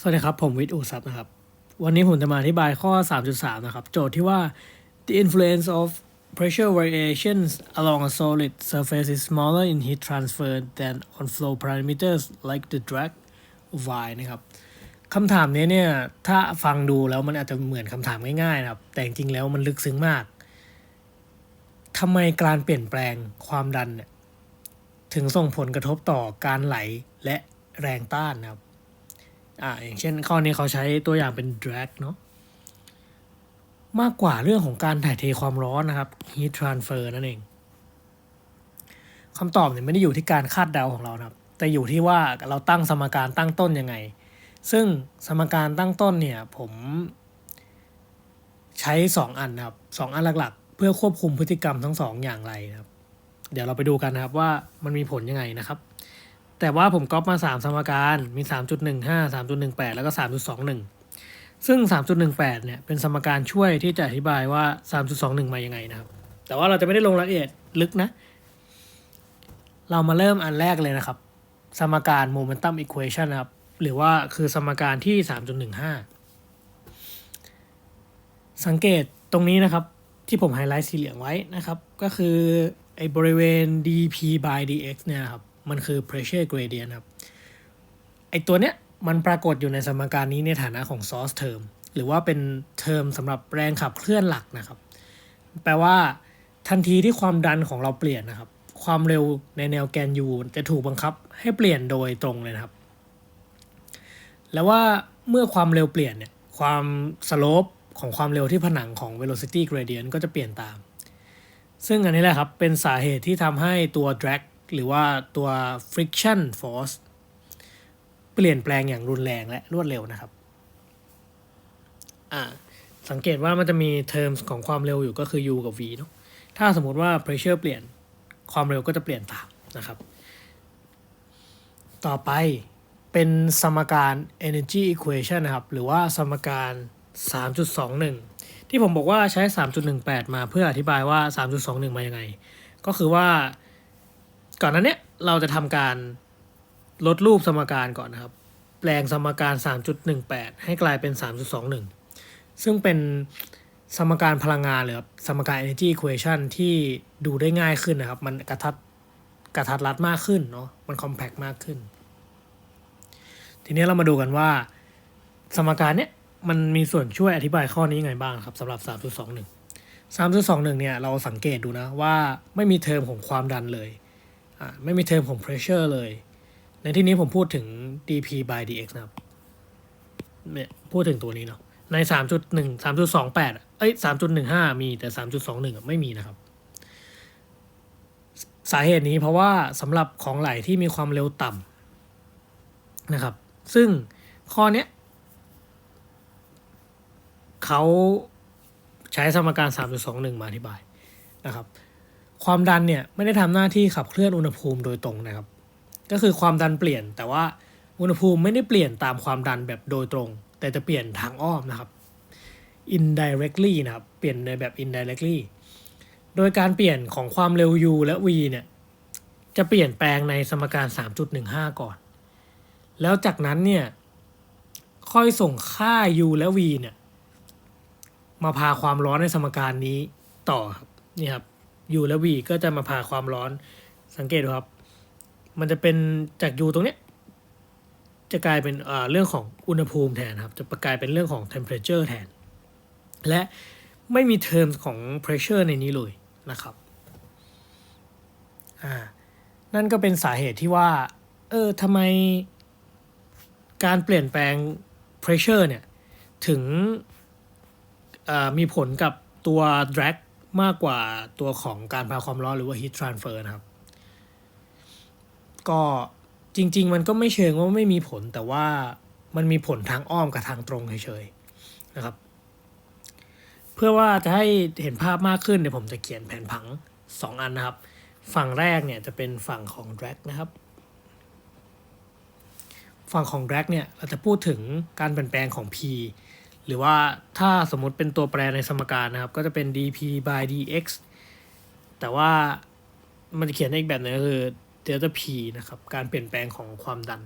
สวัสดีครับ ผมวิทย์อุซับนะครับ วันนี้ผมจะมาอธิบายข้อ 3.3 นะครับ โจทย์ที่ว่า the influence of pressure variations along a solid surface is smaller in heat transfer than on flow parameters like the drag y นะครับคำถามนี้เนี่ย ถ้าฟังดูแล้วมันอาจจะเหมือนคำถามง่ายๆนะครับ แต่จริงๆแล้วมันลึกซึ้งมากทำไมการเปลี่ยนแปลงความดันเนี่ยถึงส่งผลกระทบต่อการไหลและแรงต้านนะครับ อ่าอย่างเช่นข้อนี้เขาใช้ตัวอย่างเป็น drag เนาะมากกว่าเรื่องของการถ่ายเทความร้อนนะครับ heat transfer นั่นเองคำตอบเนี่ยไม่ได้อยู่ที่การคาดเดาของเรานะครับ แต่อยู่ที่ว่าเราตั้งสมการตั้งต้นยังไง ซึ่งสมการตั้งต้นเนี่ยผมใช้ 2 อันนะครับสองอันหลักๆ เพื่อควบคุมพฤติกรรมทั้งสองอย่างไรนะครับ เดี๋ยวเราไปดูกันนะครับว่ามันมีผลยังไงนะครับ แต่ว่าผมก๊อปมา 3 สมการมี 3.15 3.18 แล้วก็ 3.21 ซึ่ง 3.18 เนี่ยเป็นสมการช่วยที่จะอธิบายว่า 3.21 มายังไงนะครับ แต่ว่าเราจะไม่ได้ลงรายละเอียดลึกนะ เรามาเริ่มอันแรกเลยนะครับ สมการ momentum equation นะครับ หรือว่าคือสมการที่ 3.15 สังเกตตรงนี้นะครับที่ผมไฮไลท์สีเหลืองไว้นะครับ ก็คือไอ้บริเวณ dp by dx เนี่ยครับ มันคือ pressure gradient ครับ ไอตัวเนี้ยมันปรากฏอยู่ในสมการนี้ในฐานะของ source term หรือว่าเป็นเทอมสำหรับแรงขับเคลื่อนหลักนะครับ แปลว่าทันทีที่ความดันของเราเปลี่ยนนะครับ ความเร็วในแนวแกน u จะถูกบังคับให้เปลี่ยนโดยตรงเลยนะครับ แล้วว่าเมื่อความเร็วเปลี่ยนเนี่ยความสโลปของความเร็วที่ผนังของ velocity gradient ก็จะเปลี่ยนตาม ซึ่งอันนี้แหละครับ เป็นสาเหตุที่ทำให้ตัว drag หรือว่าตัว friction force เปลี่ยนแปลงอย่างรุนแรงและรวดเร็วนะครับอ่าสังเกตว่ามันจะมี terms ของความเร็วอยู่ก็คือ u กับ v เนาะถ้าสมมติว่า pressure เปลี่ยนความเร็วก็จะเปลี่ยนตามนะครับ ต่อไปเป็นสมการ energy equation นะครับ หรือว่าสมการ 3.21 ที่ผมบอกว่าใช้ 3.18 มาเพื่ออธิบายว่า 3.21 มายังไง ก็คือว่า ก่อนนั้นเนี้ยเราจะทำการลดรูปสมการก่อนนะครับ แปลงสมการ 3.18 ให้กลายเป็น 3.21 ซึ่งเป็นสมการพลังงานหรือสมการ energy equation ที่ดูได้ง่ายขึ้นนะครับ มันกระทัดกระทัดรัดมากขึ้นเนาะมัน compact มากขึ้น ทีนี้เรามาดูกันว่า สมการเนี้ยมันมีส่วนช่วยอธิบายข้อนี้ยังไงบ้างครับสำหรับ 3.21 3.21 เนี่ยเราสังเกตดูนะว่าไม่มีเทอมของความดันเลย ไม่มีเทอมของ pressure เลย ในที่นี้ผมพูดถึง dp by dx นะครับเนี่ยพูดถึงตัวนี้เนาะใน 3.1 3.28อะเอ้ย 3.15 มีแต่ 3.21อะไม่มีนะครับ สาเหตุนี้เพราะว่าสำหรับของไหลที่มีความเร็วต่ำนะครับ ซึ่งข้อเนี้ยเขาใช้สมการ 3.21 มาอธิบายนะครับ ความดันเนี่ยไม่ได้ทำหน้าที่ขับเคลื่อนอุณหภูมิโดยตรงนะครับ ก็คือความดันเปลี่ยน แต่ว่าอุณหภูมิไม่ได้เปลี่ยนตามความดันแบบโดยตรง แต่จะเปลี่ยนทางอ้อมนะครับ indirectly นะครับ เปลี่ยนในแบบ indirectly โดยการเปลี่ยนของความเร็ว u และ v เนี่ย จะเปลี่ยนแปลงในสมการ 3.15 ก่อน แล้วจากนั้นเนี่ย ค่อยส่งค่า u และ v เนี่ย มาพาความร้อนในสมการนี้ต่อครับ นี่ครับ u และ v ก็จะมาพาความร้อนสังเกตดูครับ มันจะเป็นจาก u ตรงเนี้ยจะกลายเป็นเรื่องของอุณหภูมิแทนครับ จะกลายเป็นเรื่องของ temperature แทน และไม่มี terms ของ pressure ในนี้เลยนะครับอ่านั่นก็เป็นสาเหตุที่ว่า เออทำไมการเปลี่ยนแปลง pressure เนี่ย ถึงมีผลกับตัว drag มากกว่าตัวของการพาความร้อนหรือว่า heat transfer นะครับ ก็จริง ๆ มันก็ไม่เชิงว่าไม่มีผลแต่ว่ามันมีผลทางอ้อมกับทางตรงเฉยๆนะครับ เพื่อว่าจะให้เห็นภาพมากขึ้นเดี๋ยวผมจะเขียนแผนผัง 2 อันนะครับ ฝั่งแรกเนี่ยจะเป็นฝั่งของ drag นะครับ ฝั่งของ drag เนี่ยเราจะพูดถึงการเปลี่ยนแปลงของ p หรือว่าถ้าสมมติเป็นตัวแปรในสมการนะครับ ก็จะเป็น dp by dx แต่ว่ามันจะเขียนในอีกแบบหนึงก็คือ delta p นะครับ การเปลี่ยนแปลงของความดัน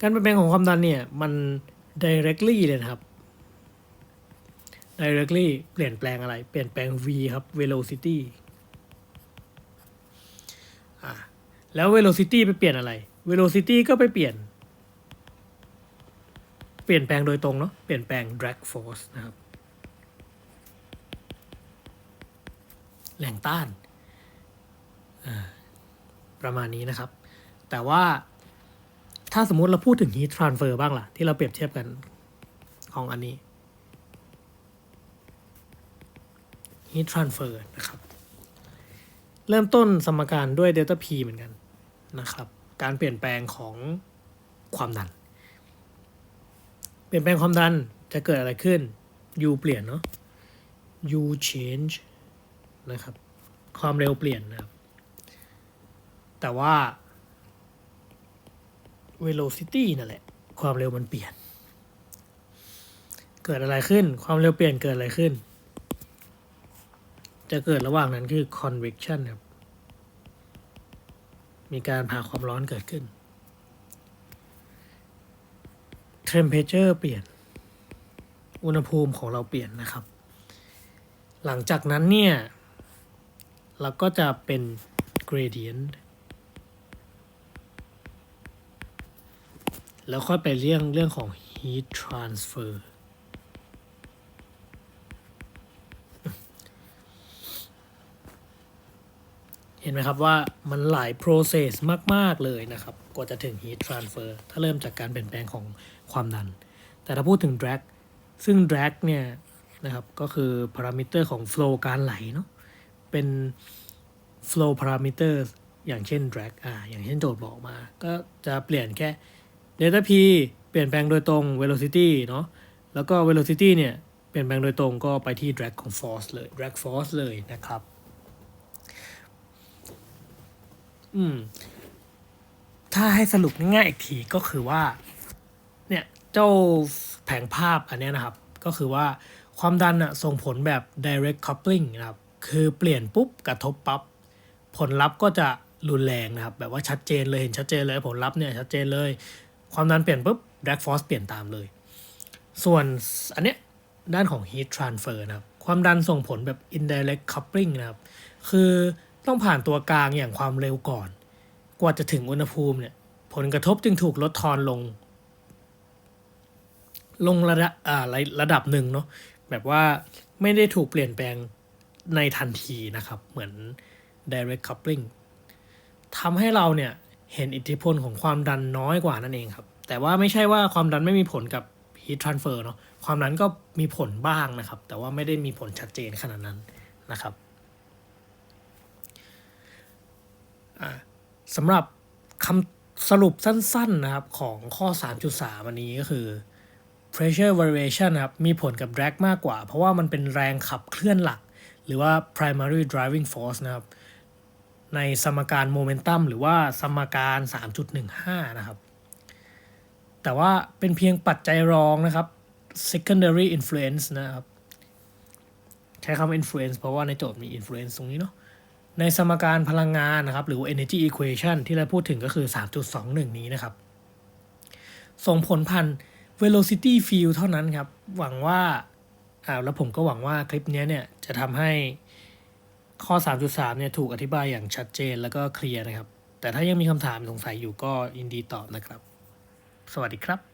การเปลี่ยนแปลงของความดันเนี่ยมัน directly เลยนะครับ directly เปลี่ยนแปลงอะไร เปลี่ยนแปลง v ครับ velocity อะแล้ว velocity ไปเปลี่ยนอะไร velocity ก็ไปเปลี่ยน ปลี่ยนแปลงโดยตรงเนาะเปลี่ยนแปลง drag force นะครับ แรงต้านประมาณนี้นะครับ แต่ว่าถ้าสมมุติเราพูดถึง heat transfer บ้างล่ะ ที่เราเปรียบเทียบกันของอันนี้ heat transfer นะครับ เริ่มต้นสมการด้วย delta p เหมือนกันนะครับ การเปลี่ยนแปลงของความดัน เปลี่ยนแปลงความดันจะเกิดอะไรขึ้น u เปลี่ยนเนาะ u change นะครับ ความเร็วเปลี่ยนนะครับ แต่ว่า velocity นั่นแหละ ความเร็วมันเปลี่ยน เกิดอะไรขึ้น ความเร็วเปลี่ยนเกิดอะไรขึ้น จะเกิดระหว่างนั้นคือ convection ครับ มีการพาความร้อนเกิดขึ้น temperature เปลี่ยน อุณหภูมิของเราเปลี่ยนนะครับ หลังจากนั้นเนี่ย เราก็จะเป็น gradient แล้วค่อยไปเรื่องเรื่องของ heat transfer ห็นไหมครับว่ามันหลาย process มาก ๆ เลยนะครับ กว่าจะถึง heat transfer ถ้าเริ่มจากการเปลี่ยนแปลงของความดัน แต่ถ้าพูดถึง drag ซึ่ง drag เนี่ยนะครับก็คือพารามิเตอร์ของ flow การไหลเนาะเป็น flow parameter อย่างเช่น drag อ่าอย่างเช่นโจทย์บอกมา ก็จะเปลี่ยนแค่ delta p เปลี่ยนแปลงโดยตรง velocity เนาะแล้วก็ velocity เนี่ยเปลี่ยนแปลงโดยตรงก็ไปที่ drag ของ force เลย drag force เลยนะครับ อืม ถ้าให้สรุปง่ายๆอีกทีก็คือว่า เนี่ยเจ้าแผงภาพอันนี้นะครับ ก็คือว่าความดันอะส่งผลแบบ direct coupling นะครับ คือเปลี่ยนปุ๊บกระทบปับ๊บผลลัพธ์ก็จะรุนแรงนะครับ แบบว่าชัดเจนเลยเห็นชัดเจนเลยผลลัพธ์เนี่ยชัดเจนเลย ความดันเปลี่ยนปุ๊บ drag force เปลี่ยนตามเลย ส่วนอันเนี้ยด้านของ heat transfer นะครับ ความดันส่งผลแบบ indirect coupling นะครับ คือ ต้องผ่านตัวกลางอย่างความเร็วก่อน กว่าจะถึงอุณหภูมิเนี่ย ผลกระทบจึงถูกลดทอนลง ลงระดับอ่าระระดับหนึ่งเนาะแบบว่าไม่ได้ถูกเปลี่ยนแปลงในทันทีนะครับ เหมือน direct coupling ทำให้เราเนี่ยเห็นอิทธิพลของความดันน้อยกว่านั่นเองครับ แต่ว่าไม่ใช่ว่าความดันไม่มีผลกับ heat transfer เนาะความดันก็มีผลบ้างนะครับ แต่ว่าไม่ได้มีผลชัดเจนขนาดนั้นนะครับอ่า สำหรับคำสรุปสั้นๆนะครับของข้อ 3.3 อันนี้ก็คือ pressure variation นะครับมีผลกับ drag มากกว่า เพราะว่ามันเป็นแรงขับเคลื่อนหลัก หรือว่า primary driving force นะครับ ในสมการโมเมนตัมหรือว่าสมการ 3.15 นะครับ แต่ว่าเป็นเพียงปัจจัยรองนะครับ secondary influence นะครับ ใช้คำว่า influence เพราะว่าในโจทย์มี influence ตรงนี้เนาะ ในสมการพลังงานนะครับ หรือ energy equation ที่เราพูดถึงก็คือ 3.21 นี้นะครับ ส่งผลพัน velocity field เท่านั้นครับ หวังว่าอ่าแล้วผมก็หวังว่าคลิปนี้เนี่ย จะทำให้ข้อ 3.3 เนี่ย ถูกอธิบายอย่างชัดเจนแล้วก็เคลียร์นะครับ แต่ถ้ายังมีคำถามสงสัยอยู่ก็ยินดีตอบนะครับ สวัสดีครับ